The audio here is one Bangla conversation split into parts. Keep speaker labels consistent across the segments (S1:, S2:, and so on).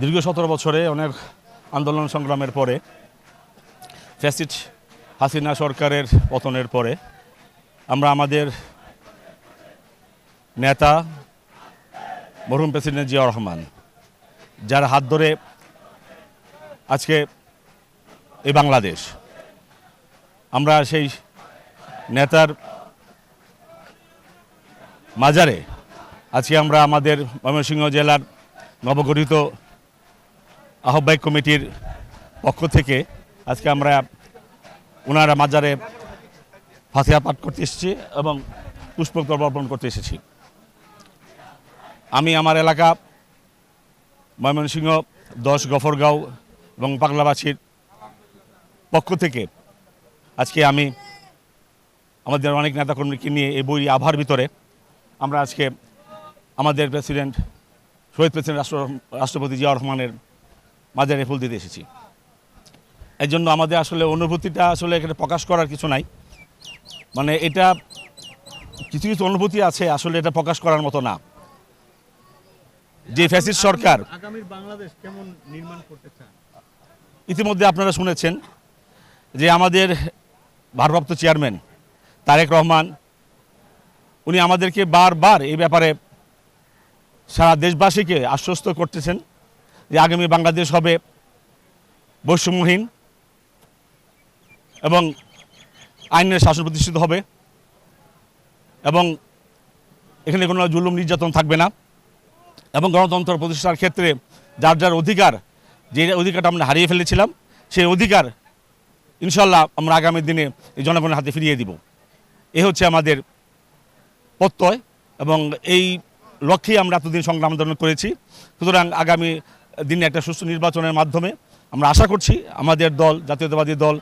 S1: দীর্ঘ সতেরো বছরে অনেক আন্দোলন সংগ্রামের পরে ফ্যাসিড হাসিনা সরকারের পতনের পরে, আমরা আমাদের নেতা মরহুম প্রেসিডেন্ট জিয়া রহমান, যার হাত ধরে আজকে এই বাংলাদেশ, আমরা সেই নেতার মাজারে আজকে আমরা আমাদের ময়মনসিংহ জেলার নবগঠিত আহ্বায়ক কমিটির পক্ষ থেকে আজকে আমরা ওনারা মাজারে ফাতিহা পাঠ করতে এসেছি এবং পুষ্পস্তর অর্পণ করতে এসেছি। আমি আমার এলাকা ময়মনসিংহ, দশ গফরগাঁও এবং পাগলাবাসীর পক্ষ থেকে আজকে আমি আমাদের অনেক নেতাকর্মীকে নিয়ে এই বই আভার ভিতরে আমরা আজকে আমাদের প্রেসিডেন্ট, শহীদ প্রেসিডেন্ট রাষ্ট্র রাষ্ট্রপতি জিয়া রহমানের মাজারে ফুল দিতে এসেছি। এই জন্য আমাদের আসলে অনুভূতিটা আসলে এখানে প্রকাশ করার কিছু নাই। মানে এটা কিছু কিছু অনুভূতি আছে আসলে এটা প্রকাশ করার মতো না। যে ফ্যাসিস্ট সরকার
S2: বাংলাদেশ কেমন নির্মাণ করতে চান
S1: ইতিমধ্যে আপনারা শুনেছেন যে আমাদের ভারপ্রাপ্ত চেয়ারম্যান তারেক রহমান উনি আমাদেরকে বারবার এই ব্যাপারে সারা দেশবাসীকে আশ্বস্ত করতেছেন। যে আগামী বাংলাদেশ হবে বৈষম্যহীন এবং আইনের শাসন প্রতিষ্ঠিত হবে এবং এখানে কোনো জুলুম নির্যাতন থাকবে না এবং গণতন্ত্র প্রতিষ্ঠার ক্ষেত্রে যার যার অধিকার, যে অধিকারটা আমরা হারিয়ে ফেলেছিলাম, সেই অধিকার ইনশাল্লাহ আমরা আগামী দিনে এই জনগণের হাতে ফিরিয়ে দিব। এ হচ্ছে আমাদের প্রত্যয় এবং এই লক্ষ্যেই আমরা এতদিন সংগ্রাম করেছি। সুতরাং আগামী দিনে একটা সুস্থ নির্বাচনের মাধ্যমে আমরা আশা করছি আমাদের দল, জাতীয়তাবাদী দল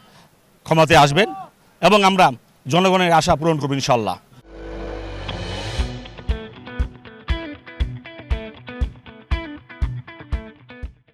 S1: ক্ষমতায় আসবেন এবং আমরা জনগণের আশা পূরণ করব ইনশাল্লাহ